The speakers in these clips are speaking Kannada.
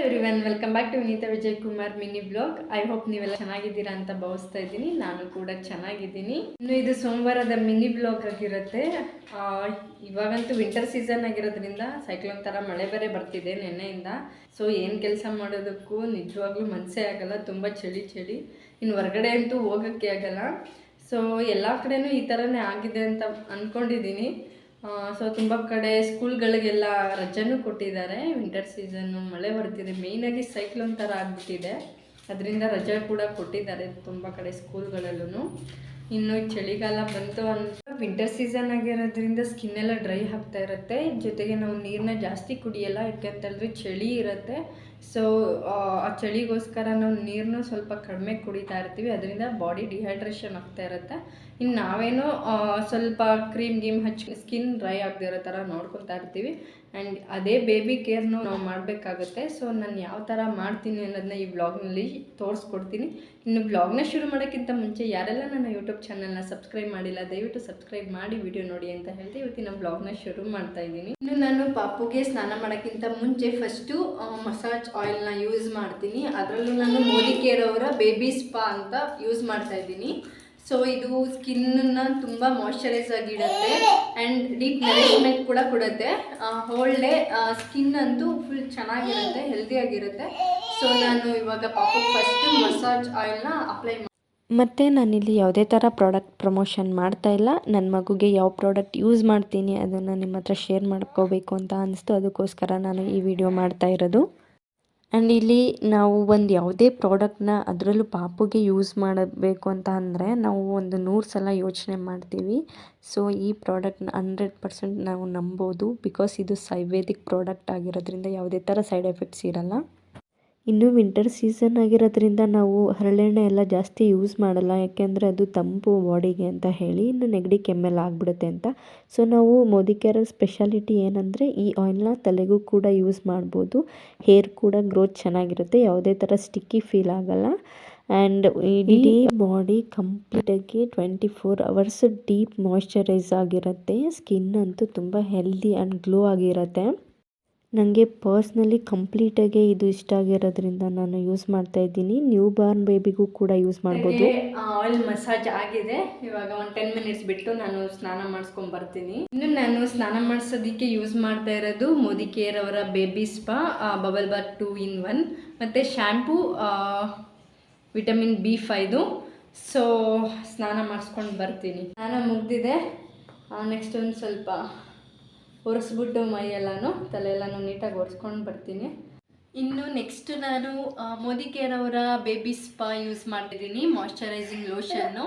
Everyone welcome back to Vineetha Vijay Kumar mini blog I hope ನೀವೆಲ್ಲ ಚೆನ್ನಾಗಿದ್ದೀರಾ ಅಂತ ಭಾವಿಸ್ತಾ ಇದ್ದೀನಿ. ನಾನು ಕೂಡ ಚೆನ್ನಾಗಿದ್ದೀನಿ. ಇನ್ನು ಇದು ಸೋಮವಾರದ ಮಿನಿ ಬ್ಲಾಗ್ ಆಗಿರುತ್ತೆ. ಇವಾಗಂತೂ ವಿಂಟರ್ ಸೀಸನ್ ಆಗಿರೋದ್ರಿಂದ ಸೈಕ್ಲೋನ್ ಥರ ಮಳೆ ಬೇರೆ ಬರ್ತಿದೆ ನೆನ್ನೆಯಿಂದ. ಸೊ ಏನು ಕೆಲಸ ಮಾಡೋದಕ್ಕೂ ನಿಜವಾಗ್ಲೂ ಮನಸ್ಸೇ ಆಗಲ್ಲ. ತುಂಬ ಚಳಿ ಚಳಿ. ಇನ್ನು ಹೊರಗಡೆ ಅಂತೂ ಹೋಗೋಕ್ಕೆ ಆಗಲ್ಲ. ಸೊ ಎಲ್ಲ ಕಡೆನೂ ಈ ಥರನೇ ಆಗಿದೆ ಅಂತ ಅಂದ್ಕೊಂಡಿದ್ದೀನಿ ಸೊ ತುಂಬ ಕಡೆ ಸ್ಕೂಲ್ಗಳಿಗೆಲ್ಲ ರಜೆನೂ ಕೊಟ್ಟಿದ್ದಾರೆ. ವಿಂಟರ್ ಸೀಸನ್ನು ಮಳೆ ಬರ್ತಿದೆ. ಮೇಯ್ನಾಗಿ ಸೈಕ್ಲೋನ್ ಥರ ಆಗಿಬಿಟ್ಟಿದೆ. ಅದರಿಂದ ರಜೆ ಕೂಡ ಕೊಟ್ಟಿದ್ದಾರೆ ತುಂಬ ಕಡೆ ಸ್ಕೂಲ್ಗಳಲ್ಲೂ ಇನ್ನು ಚಳಿಗಾಲ ಬಂತು ಅಂತ ವಿಂಟರ್ ಸೀಸನ್ ಆಗಿರೋದ್ರಿಂದ ಸ್ಕಿನ್ ಎಲ್ಲ ಡ್ರೈ ಆಗ್ತಾ ಇರುತ್ತೆ. ಜೊತೆಗೆ ನಾವು ನೀರನ್ನ ಜಾಸ್ತಿ ಕುಡಿಯಲ್ಲ. ಯಾಕೆಂತಂದರೆ ಚಳಿ ಇರುತ್ತೆ. ಸೊ ಆ ಚಳಿಗೋಸ್ಕರ ನಾವು ನೀರನ್ನು ಸ್ವಲ್ಪ ಕಡಿಮೆ ಕುಡಿತಾ ಇರ್ತೀವಿ. ಅದರಿಂದ ಬಾಡಿ ಡಿಹೈಡ್ರೇಷನ್ ಆಗ್ತಾ ಇರುತ್ತೆ. ಇನ್ನು ನಾವೇನೋ ಸ್ವಲ್ಪ ಕ್ರೀಮ್ ಗೀಮ್ ಹಚ್ಚಿ ಸ್ಕಿನ್ ಡ್ರೈ ಆಗದಿರೋ ಥರ ನೋಡ್ಕೊತಾ ಇರ್ತೀವಿ. ಆ್ಯಂಡ್ ಅದೇ ಬೇಬಿ ಕೇರ್ನು ನಾವು ಮಾಡಬೇಕಾಗುತ್ತೆ. ಸೊ ನಾನು ಯಾವ ಥರ ಮಾಡ್ತೀನಿ ಅನ್ನೋದನ್ನ ಈ ವ್ಲಾಗ್ನಲ್ಲಿ ತೋರಿಸ್ಕೊಡ್ತೀನಿ. ಇನ್ನು ವ್ಲಾಗ್ನ ಶುರು ಮಾಡೋಕ್ಕಿಂತ ಮುಂಚೆ ಯಾರೆಲ್ಲ ನನ್ನ ಯೂಟ್ಯೂಬ್ ಚಾನಲ್ನ ಸಬ್ಸ್ಕ್ರೈಬ್ ಮಾಡಿಲ್ಲ, ದಯವಿಟ್ಟು ಸಬ್ಸ್ಕ್ರೈಬ್ ಮಾಡಿ ವಿಡಿಯೋ ನೋಡಿ ಅಂತ ಹೇಳ್ತಾ ಇವತ್ತಿನ ವ್ಲಾಗ್ನ ಶುರು ಮಾಡ್ತಾ ಇದ್ದೀನಿ. ಇನ್ನು ನಾನು ಪಾಪುಗೆ ಸ್ನಾನ ಮಾಡೋಕ್ಕಿಂತ ಮುಂಚೆ ಫಸ್ಟು ಮಸಾಜ್ ಆಯಿಲ್ನ ಯೂಸ್ ಮಾಡ್ತೀನಿ. ಅದರಲ್ಲೂ ನಾನು ಮೋದಿ ಕೇರ್ ಅವರ ಬೇಬಿ ಸ್ಪಾ ಅಂತ ಯೂಸ್ ಮಾಡ್ತಾ ಇದ್ದೀನಿ. ಸೊ ಇದು ಸ್ಕಿನ್ನ ತುಂಬ ಮಾಯ್ಶ್ಚರೈಸ್ ಆಗಿಡುತ್ತೆ ಆ್ಯಂಡ್ ಡೀಪ್ ನರಿಶ್ಮೆಂಟ್ ಕೂಡ ಕೊಡುತ್ತೆ. ಹೋಲ್ ಡೇ ಸ್ಕಿನ್ ಅಂತೂ ಫುಲ್ ಚೆನ್ನಾಗಿರುತ್ತೆ ಹೆಲ್ದಿ ಆಗಿರುತ್ತೆ. ಸೊ ನಾನು ಇವಾಗ ಪಾಪ ಫಸ್ಟ್ ಮಸಾಜ್ ಆಯಿಲ್ನ ಅಪ್ಲೈ ಮತ್ತು ನಾನಿಲ್ಲಿ ಯಾವುದೇ ಥರ ಪ್ರಾಡಕ್ಟ್ ಪ್ರಮೋಷನ್ ಮಾಡ್ತಾ ಇಲ್ಲ. ನನ್ನ ಮಗುಗೆ ಯಾವ ಪ್ರಾಡಕ್ಟ್ ಯೂಸ್ ಮಾಡ್ತೀನಿ ಅದನ್ನು ನಿಮ್ಮ ಹತ್ರ ಶೇರ್ ಮಾಡ್ಕೋಬೇಕು ಅಂತ ಅನಿಸ್ತು. ಅದಕ್ಕೋಸ್ಕರ ನಾನು ಈ ವಿಡಿಯೋ ಮಾಡ್ತಾ ಇರೋದು. ಆ್ಯಂಡ್ ಇಲ್ಲಿ ನಾವು ಒಂದು ಯಾವುದೇ ಪ್ರಾಡಕ್ಟ್ನ ಅದರಲ್ಲೂ ಪಾಪುಗೆ ಯೂಸ್ ಮಾಡಬೇಕು ಅಂತ ಅಂದರೆ ನಾವು ಒಂದು ನೂರು ಸಲ ಯೋಚನೆ ಮಾಡ್ತೀವಿ. ಸೊ ಈ ಪ್ರಾಡಕ್ಟ್ನ ಹಂಡ್ರೆಡ್ ಪರ್ಸೆಂಟ್ ನಾವು ನಂಬೋದು ಬಿಕಾಸ್ ಇದು ಸೈವೇದಿಕ್ ಪ್ರಾಡಕ್ಟ್ ಆಗಿರೋದ್ರಿಂದ ಯಾವುದೇ ಥರ ಸೈಡ್ ಎಫೆಕ್ಟ್ಸ್ ಇರಲ್ಲ. ಇನ್ನು ವಿಂಟರ್ ಸೀಸನ್ ಆಗಿರೋದ್ರಿಂದ ನಾವು ಹರಳೆಣ್ಣೆ ಎಲ್ಲ ಜಾಸ್ತಿ ಯೂಸ್ ಮಾಡಲ್ಲ ಯಾಕೆಂದರೆ ಅದು ತಂಪು ಬಾಡಿಗೆ ಅಂತ ಹೇಳಿ ಇನ್ನು ನೆಗಡಿ ಕೆಮ್ಮೆಲ್ಲ ಆಗಿಬಿಡುತ್ತೆ ಅಂತ. ಸೊ ನಾವು ಮೋದಿ ಕೇರ್ ಸ್ಪೆಷಾಲಿಟಿ ಏನಂದರೆ ಈ ಆಯಿಲ್ನ ತಲೆಗೂ ಕೂಡ ಯೂಸ್ ಮಾಡ್ಬೋದು. ಹೇರ್ ಕೂಡ ಗ್ರೋತ್ ಚೆನ್ನಾಗಿರುತ್ತೆ ಯಾವುದೇ ಥರ ಸ್ಟಿಕ್ಕಿ ಫೀಲ್ ಆಗಲ್ಲ. ಆ್ಯಂಡ್ ಇಡೀ ಬಾಡಿ ಕಂಪ್ಲೀಟಾಗಿ twenty four hours deep moisturise ಆಗಿರುತ್ತೆ. ಸ್ಕಿನ್ ಅಂತೂ ತುಂಬ ಹೆಲ್ದಿ ಆ್ಯಂಡ್ ಗ್ಲೋ ಆಗಿರುತ್ತೆ. ನನಗೆ ಪರ್ಸ್ನಲಿ ಕಂಪ್ಲೀಟಾಗಿ ಇದು ಇಷ್ಟ ಆಗಿರೋದ್ರಿಂದ ನಾನು ಯೂಸ್ ಮಾಡ್ತಾ ಇದ್ದೀನಿ. ನ್ಯೂ ಬಾರ್ನ್ ಬೇಬಿಗೂ ಕೂಡ ಯೂಸ್ ಮಾಡ್ಬೋದು. ಆಯಿಲ್ ಮಸಾಜ್ ಆಗಿದೆ. ಇವಾಗ ಒಂದು ಟೆನ್ ಮಿನಿಟ್ಸ್ ಬಿಟ್ಟು ನಾನು ಸ್ನಾನ ಮಾಡಿಸ್ಕೊಂಡ್ ಬರ್ತೀನಿ. ಇನ್ನು ನಾನು ಸ್ನಾನ ಮಾಡಿಸೋದಕ್ಕೆ ಯೂಸ್ ಮಾಡ್ತಾ ಇರೋದು ಮೋದಿ ಕೇರ್ ಅವರ baby spa bubble bar two in one, ಮತ್ತು shampoo vitamin B five so, ಸ್ನಾನ ಮಾಡಿಸ್ಕೊಂಡು ಬರ್ತೀನಿ. ಸ್ನಾನ ಮುಗ್ದಿದೆ. ನೆಕ್ಸ್ಟ್ ಒಂದು ಸ್ವಲ್ಪ ಒರೆಸ್ಬಿಟ್ಟು ಮೈ ಎಲ್ಲನೂ ತಲೆ ಎಲ್ಲನೂ ನೀಟಾಗಿ ಒರೆಸ್ಕೊಂಡು ಬರ್ತೀನಿ. ಇನ್ನು ನೆಕ್ಸ್ಟ್ ನಾನು ಮೋದಿ ಕೇರ್ ಅವರ ಬೇಬಿ ಸ್ಪಾ ಯೂಸ್ ಮಾಡ್ತಿದ್ದೀನಿ moisturising lotion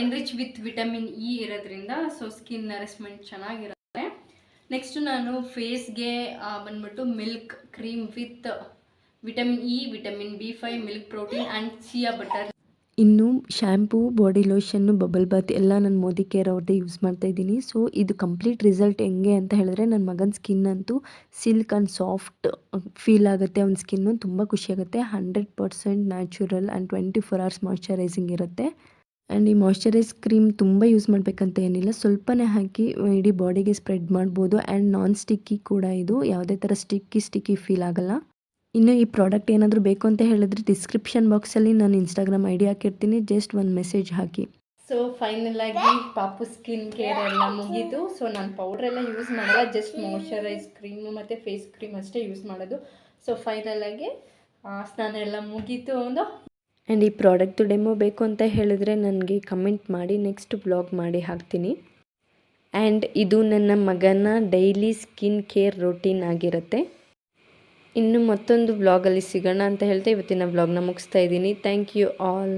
enrich with vitamin E ಇರೋದ್ರಿಂದ ಸೊ ಸ್ಕಿನ್ ನರಿಸ್ಮೆಂಟ್ ಚೆನ್ನಾಗಿರುತ್ತೆ. ನೆಕ್ಸ್ಟ್ ನಾನು ಫೇಸ್ಗೆ ಬಂದ್ಬಿಟ್ಟು milk cream with vitamin E vitamin B five milk protein and shea butter ಇನ್ನು shampoo body lotion bubble bath ಎಲ್ಲ ನಾನು ಮೋದಿ ಕೇರ್ ಅವ್ರದ್ದೇ ಯೂಸ್ ಮಾಡ್ತಾ ಇದ್ದೀನಿ. ಸೊ ಇದು ಕಂಪ್ಲೀಟ್ ರಿಸಲ್ಟ್ ಹೆಂಗೆ ಅಂತ ಹೇಳಿದ್ರೆ ನನ್ನ ಮಗನ ಸ್ಕಿನ್ ಅಂತೂ ಸಿಲ್ಕ್ ಆ್ಯಂಡ್ ಸಾಫ್ಟ್ ಫೀಲ್ ಆಗುತ್ತೆ. ಅವ್ನ ಸ್ಕಿನ್ನು ತುಂಬ ಖುಷಿಯಾಗುತ್ತೆ hundred percent natural and twenty four hours moisturising ಇರುತ್ತೆ. ಆ್ಯಂಡ್ ಈ ಮಾಯ್ಶ್ಚರೈಸ್ ಕ್ರೀಮ್ ತುಂಬ ಯೂಸ್ ಮಾಡಬೇಕಂತ ಏನಿಲ್ಲ. ಸ್ವಲ್ಪನೇ ಹಾಕಿ ಇಡೀ ಬಾಡಿಗೆ ಸ್ಪ್ರೆಡ್ ಮಾಡ್ಬೋದು. ಆ್ಯಂಡ್ ನಾನ್ ಸ್ಟಿಕ್ಕಿ ಕೂಡ ಇದು. ಯಾವುದೇ ಥರ ಸ್ಟಿಕ್ಕಿ ಸ್ಟಿಕ್ಕಿ ಫೀಲ್ ಆಗಲ್ಲ. ಇನ್ನು ಈ ಪ್ರಾಡಕ್ಟ್ ಏನಾದರೂ ಬೇಕು ಅಂತ ಹೇಳಿದ್ರೆ ಡಿಸ್ಕ್ರಿಪ್ಷನ್ ಬಾಕ್ಸಲ್ಲಿ ನಾನು ಇನ್ಸ್ಟಾಗ್ರಾಮ್ ಐಡಿ ಹಾಕಿರ್ತೀನಿ. ಜಸ್ಟ್ ಒಂದು ಮೆಸೇಜ್ ಹಾಕಿ. ಸೊ ಫೈನಲ್ ಆಗಿ ಪಾಪು ಸ್ಕಿನ್ ಕೇರ್ ಎಲ್ಲ ಮುಗೀತು ಸೊ ನಾನು ಪೌಡ್ರ್ ಎಲ್ಲ ಯೂಸ್ ಮಾಡಲ್ಲ. ಜಸ್ಟ್ ಮಾಯ್ಶ್ಚರೈಸ್ ಕ್ರೀಮು ಮತ್ತು ಫೇಸ್ ಕ್ರೀಮ್ ಅಷ್ಟೇ ಯೂಸ್ ಮಾಡೋದು. ಸೊ ಫೈನಲ್ ಆಗಿ ಸ್ನಾನ ಎಲ್ಲ ಮುಗೀತು ಒಂದು. ಆ್ಯಂಡ್ ಈ ಪ್ರಾಡಕ್ಟು ಡೆಮೋ ಬೇಕು ಅಂತ ಹೇಳಿದ್ರೆ ನನಗೆ ಕಮೆಂಟ್ ಮಾಡಿ ನೆಕ್ಸ್ಟ್ ಬ್ಲಾಗ್ ಮಾಡಿ ಹಾಕ್ತೀನಿ. ಆ್ಯಂಡ್ ಇದು ನನ್ನ ಮಗನ ಡೈಲಿ ಸ್ಕಿನ್ ಕೇರ್ ರೊಟೀನ್ ಆಗಿರುತ್ತೆ. ಇನ್ನು ಮತ್ತೊಂದು ಬ್ಲಾಗಲ್ಲಿ ಸಿಗೋಣ ಅಂತ ಹೇಳ್ತಾ ಇವತ್ತಿನ ಬ್ಲಾಗ್ನ ಮುಗಿಸ್ತಾ ಇದ್ದೀನಿ. Thank you all